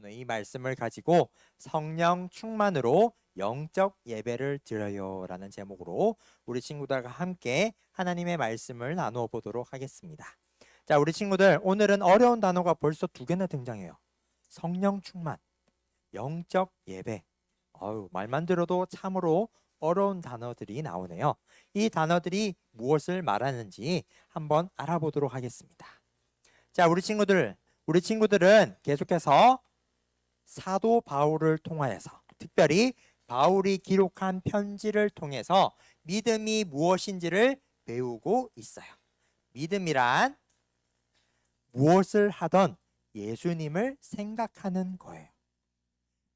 오늘 이 말씀을 가지고 성령 충만으로 영적 예배를 드려요라는 제목으로 우리 친구들과 함께 하나님의 말씀을 나누어 보도록 하겠습니다. 자, 우리 친구들 오늘은 어려운 단어가 벌써 두 개나 등장해요. 성령 충만, 영적 예배. 어유 말만 들어도 참으로 어려운 단어들이 나오네요. 이 단어들이 무엇을 말하는지 한번 알아보도록 하겠습니다. 자, 우리 친구들, 우리 친구들은 계속해서 사도 바울을 통하여서 특별히 바울이 기록한 편지를 통해서 믿음이 무엇인지를 배우고 있어요. 믿음이란 무엇을 하던 예수님을 생각하는 거예요.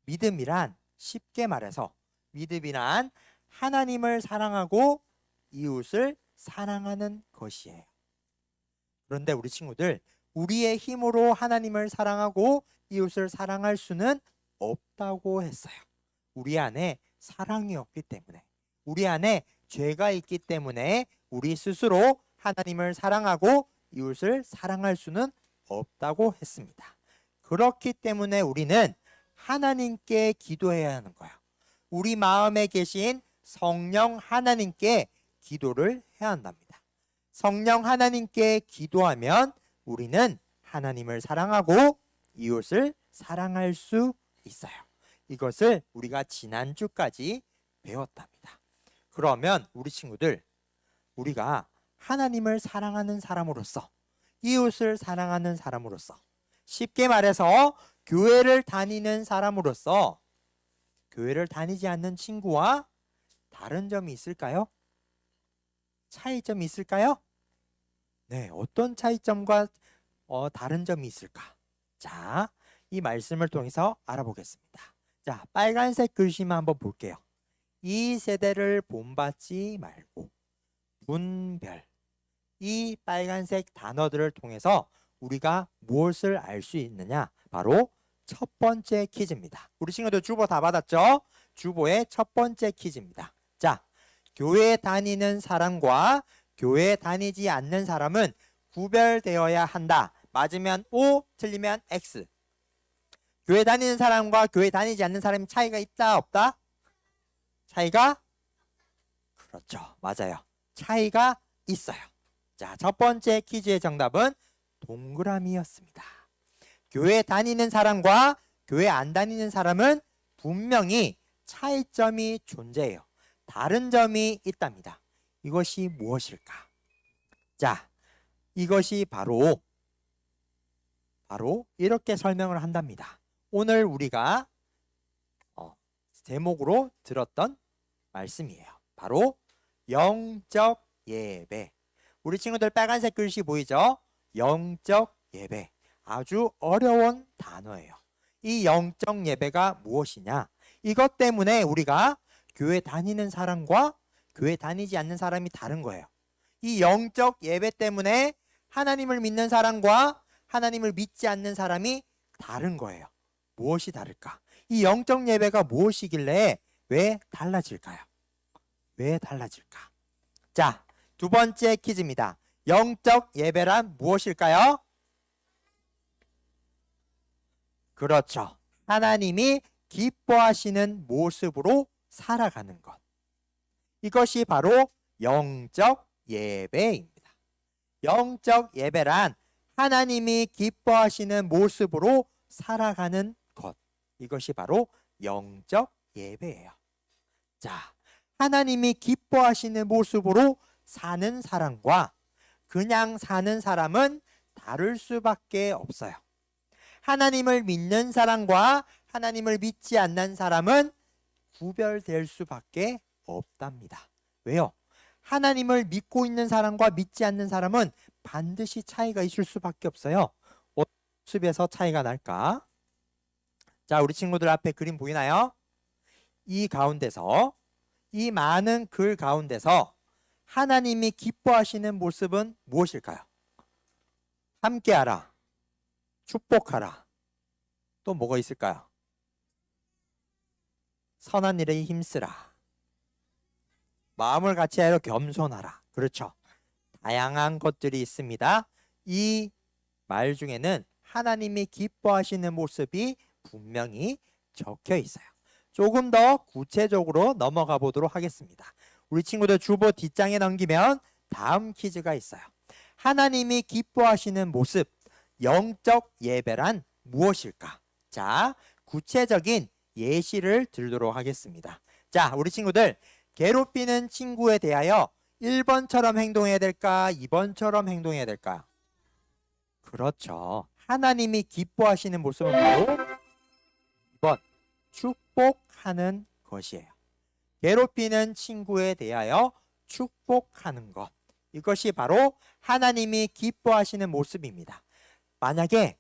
믿음이란 쉽게 말해서 믿음이란 하나님을 사랑하고 이웃을 사랑하는 것이에요. 그런데 우리 친구들, 우리의 힘으로 하나님을 사랑하고 이웃을 사랑할 수는 없다고 했어요. 우리 안에 사랑이 없기 때문에, 우리 안에 죄가 있기 때문에 우리 스스로 하나님을 사랑하고 이웃을 사랑할 수는 없다고 했습니다. 그렇기 때문에 우리는 하나님께 기도해야 하는 거예요. 우리 마음에 계신 성령 하나님께 기도를 해야 한답니다. 성령 하나님께 기도하면 우리는 하나님을 사랑하고 이웃을 사랑할 수 있어요. 이것을 우리가 지난주까지 배웠답니다. 그러면 우리 친구들, 우리가 하나님을 사랑하는 사람으로서, 이웃을 사랑하는 사람으로서, 쉽게 말해서 교회를 다니는 사람으로서, 교회를 다니지 않는 친구와 다른 점이 있을까요? 차이점이 있을까요? 네, 어떤 차이점과 어, 다른 점이 있을까? 자, 이 말씀을 통해서 알아보겠습니다. 자, 빨간색 글씨만 한번 볼게요. 이 세대를 본받지 말고 분별. 이 빨간색 단어들을 통해서 우리가 무엇을 알 수 있느냐? 바로 첫 번째 퀴즈입니다. 우리 친구들 주보 다 받았죠? 주보의 첫 번째 퀴즈입니다. 자, 교회 다니는 사람과 교회 다니지 않는 사람은 구별되어야 한다. 맞으면 O, 틀리면 X. 교회 다니는 사람과 교회 다니지 않는 사람이 차이가 있다, 없다? 차이가? 그렇죠. 맞아요. 차이가 있어요. 자, 첫 번째 퀴즈의 정답은 동그라미였습니다. 교회 다니는 사람과 교회 안 다니는 사람은 분명히 차이점이 존재해요. 다른 점이 있답니다. 이것이 무엇일까? 자, 이것이 바로 바로 이렇게 설명을 한답니다. 오늘 우리가 어, 제목으로 들었던 말씀이에요. 바로 영적 예배. 우리 친구들 빨간색 글씨 보이죠? 영적 예배. 아주 어려운 단어예요. 이 영적 예배가 무엇이냐? 이것 때문에 우리가 교회 다니는 사람과 교회 다니지 않는 사람이 다른 거예요. 이 영적 예배 때문에 하나님을 믿는 사람과 하나님을 믿지 않는 사람이 다른 거예요. 무엇이 다를까? 이 영적 예배가 무엇이길래 왜 달라질까요? 왜 달라질까? 자, 두 번째 퀴즈입니다. 영적 예배란 무엇일까요? 그렇죠. 하나님이 기뻐하시는 모습으로 살아가는 것. 이것이 바로 영적 예배입니다. 영적 예배란 하나님이 기뻐하시는 모습으로 살아가는 것. 이것이 바로 영적 예배예요. 자, 하나님이 기뻐하시는 모습으로 사는 사람과 그냥 사는 사람은 다를 수밖에 없어요. 하나님을 믿는 사람과 하나님을 믿지 않는 사람은 구별될 수밖에 없답니다. 왜요? 하나님을 믿고 있는 사람과 믿지 않는 사람은 반드시 차이가 있을 수밖에 없어요. 모습에서 차이가 날까? 자, 우리 친구들 앞에 그림 보이나요? 이 가운데서 이 많은 글 가운데서 하나님이 기뻐하시는 모습은 무엇일까요? 함께하라. 축복하라. 또 뭐가 있을까요? 선한 일에 힘쓰라. 마음을 같이 하여 겸손하라. 그렇죠. 다양한 것들이 있습니다. 이 말 중에는 하나님이 기뻐하시는 모습이 분명히 적혀 있어요. 조금 더 구체적으로 넘어가 보도록 하겠습니다. 우리 친구들 주보 뒷장에 넘기면 다음 퀴즈가 있어요. 하나님이 기뻐하시는 모습, 영적 예배란 무엇일까? 자, 구체적인 예시를 들도록 하겠습니다. 자, 우리 친구들 괴롭히는 친구에 대하여 1번처럼 행동해야 될까? 2번처럼 행동해야 될까? 그렇죠. 하나님이 기뻐하시는 모습은 바로 2번 축복하는 것이에요. 괴롭히는 친구에 대하여 축복하는 것. 이것이 바로 하나님이 기뻐하시는 모습입니다. 만약에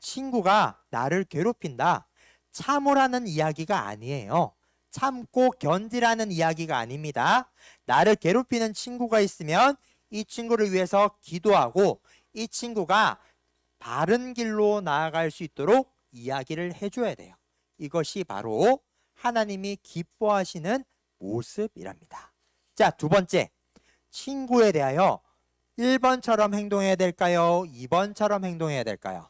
친구가 나를 괴롭힌다. 참으라는 이야기가 아니에요. 참고 견디라는 이야기가 아닙니다. 나를 괴롭히는 친구가 있으면 이 친구를 위해서 기도하고 이 친구가 바른 길로 나아갈 수 있도록 이야기를 해줘야 돼요. 이것이 바로 하나님이 기뻐하시는 모습이랍니다. 자, 두 번째. 친구에 대하여 1번처럼 행동해야 될까요? 2번처럼 행동해야 될까요?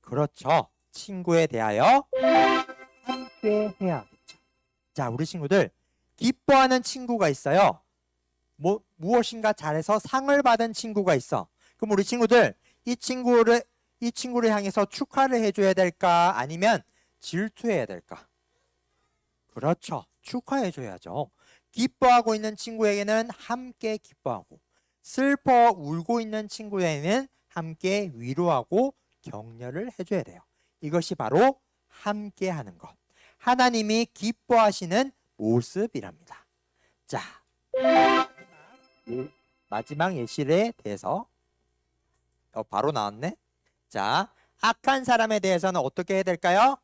그렇죠. 친구에 대하여 함께 해야겠죠. 자, 우리 친구들 기뻐하는 친구가 있어요. 뭐 무엇인가 잘해서 상을 받은 친구가 있어. 그럼 우리 친구들 이 친구를 이 친구를 향해서 축하를 해줘야 될까? 아니면 질투해야 될까? 그렇죠. 축하해줘야죠. 기뻐하고 있는 친구에게는 함께 기뻐하고 슬퍼 울고 있는 친구에게는 함께 위로하고 격려를 해줘야 돼요. 이것이 바로 함께 하는 것. 하나님이 기뻐하시는 모습이랍니다. 자, 예, 마지막 예시에 대해서 어, 바로 나왔네. 자, 악한 사람에 대해서는 어떻게 해야 될까요?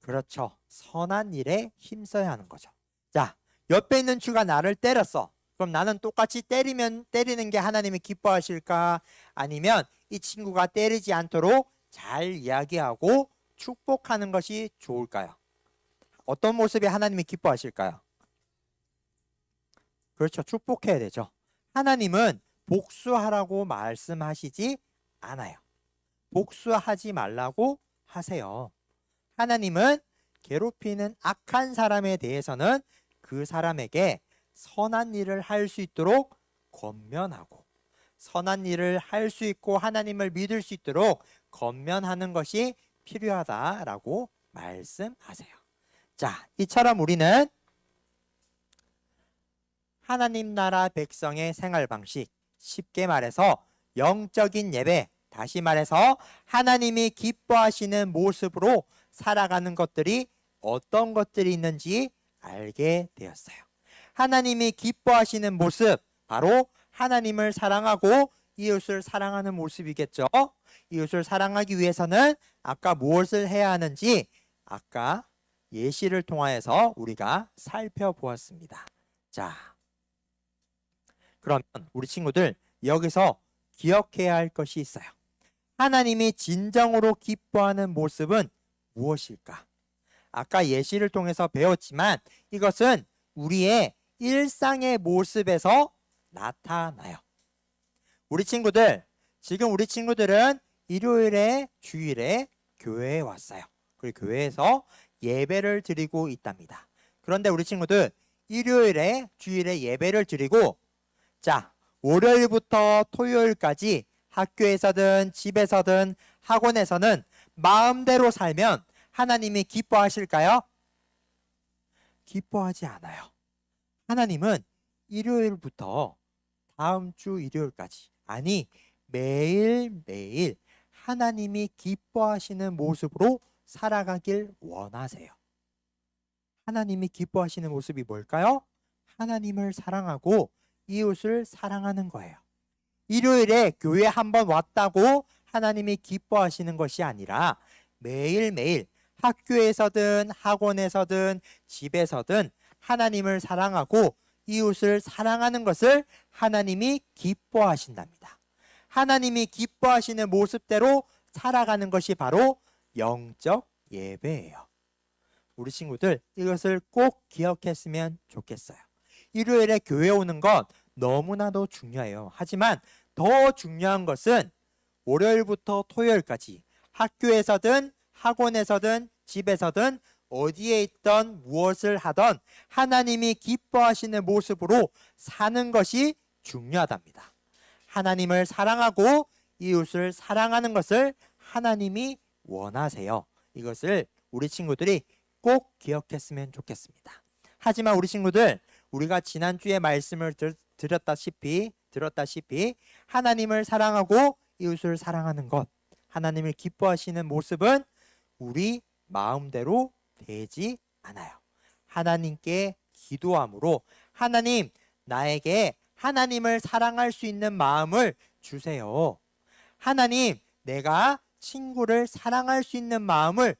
그렇죠. 선한 일에 힘써야 하는 거죠. 자, 옆에 있는 주가 나를 때렸어. 그럼 나는 똑같이 때리면 때리는 게 하나님이 기뻐하실까? 아니면 이 친구가 때리지 않도록 잘 이야기하고 축복하는 것이 좋을까요? 어떤 모습이 하나님이 기뻐하실까요? 그렇죠. 축복해야 되죠. 하나님은 복수하라고 말씀하시지 않아요. 복수하지 말라고 하세요. 하나님은 괴롭히는 악한 사람에 대해서는 그 사람에게 선한 일을 할 수 있도록 권면하고 선한 일을 할 수 있고 하나님을 믿을 수 있도록 권면하는 것이 필요하다라고 말씀하세요. 자, 이처럼 우리는 하나님 나라 백성의 생활 방식, 쉽게 말해서 영적인 예배, 다시 말해서 하나님이 기뻐하시는 모습으로 살아가는 것들이 어떤 것들이 있는지 알게 되었어요. 하나님이 기뻐하시는 모습, 바로 하나님을 사랑하고 이웃을 사랑하는 모습이겠죠. 이웃을 사랑하기 위해서는 아까 무엇을 해야 하는지 아까 예시를 통하여서 우리가 살펴보았습니다. 자, 그러면 우리 친구들 여기서 기억해야 할 것이 있어요. 하나님이 진정으로 기뻐하는 모습은 무엇일까? 아까 예시를 통해서 배웠지만 이것은 우리의 일상의 모습에서 나타나요. 우리 친구들, 지금 우리 친구들은 일요일에 주일에 교회에 왔어요. 그리고 교회에서 예배를 드리고 있답니다. 그런데 우리 친구들 일요일에 주일에 예배를 드리고 자, 월요일부터 토요일까지 학교에서든 집에서든 학원에서는 마음대로 살면 하나님이 기뻐하실까요? 기뻐하지 않아요. 하나님은 일요일부터 다음 주 일요일까지 아니 매일매일 하나님이 기뻐하시는 모습으로 살아가길 원하세요. 하나님이 기뻐하시는 모습이 뭘까요? 하나님을 사랑하고 이웃을 사랑하는 거예요. 일요일에 교회 한 번 왔다고 하나님이 기뻐하시는 것이 아니라 매일매일 학교에서든 학원에서든 집에서든 하나님을 사랑하고 이웃을 사랑하는 것을 하나님이 기뻐하신답니다. 하나님이 기뻐하시는 모습대로 살아가는 것이 바로 영적 예배예요. 우리 친구들 이것을 꼭 기억했으면 좋겠어요. 일요일에 교회 오는 건 너무나도 중요해요. 하지만 더 중요한 것은 월요일부터 토요일까지 학교에서든 학원에서든 집에서든 어디에 있던 무엇을 하던 하나님이 기뻐하시는 모습으로 사는 것이 중요하답니다. 하나님을 사랑하고 이웃을 사랑하는 것을 하나님이 원하세요. 이것을 우리 친구들이 꼭 기억했으면 좋겠습니다. 하지만 우리 친구들 우리가 지난주에 말씀을 들, 드렸다시피 들었다시피 하나님을 사랑하고 이웃을 사랑하는 것 하나님을 기뻐하시는 모습은 우리 마음대로 되지 않아요. 하나님께 기도함으로 하나님 나에게 하나님을 사랑할 수 있는 마음을 주세요. 하나님 내가 친구를 사랑할 수 있는 마음을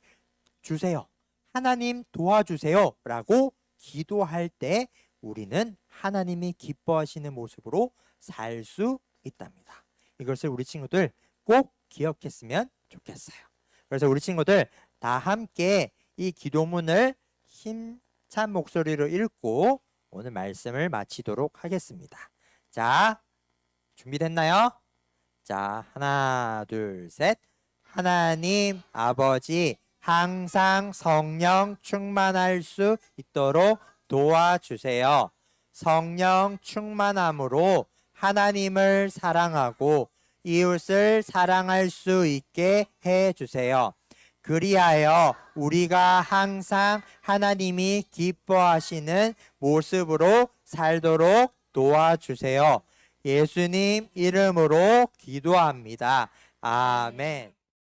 주세요. 하나님 도와주세요. 라고 기도할 때 우리는 하나님이 기뻐하시는 모습으로 살 수 있답니다. 이것을 우리 친구들 꼭 기억했으면 좋겠어요. 그래서 우리 친구들 다 함께 이 기도문을 힘찬 목소리로 읽고 오늘 말씀을 마치도록 하겠습니다. 자, 준비됐나요? 자, 하나, 둘, 셋. 하나님 아버지 항상 성령 충만할 수 있도록 도와주세요. 성령 충만함으로 하나님을 사랑하고 이웃을 사랑할 수 있게 해 주세요. 그리하여 우리가 항상 하나님이 기뻐하시는 모습으로 살도록 도와주세요. 예수님 이름으로 기도합니다. 아멘.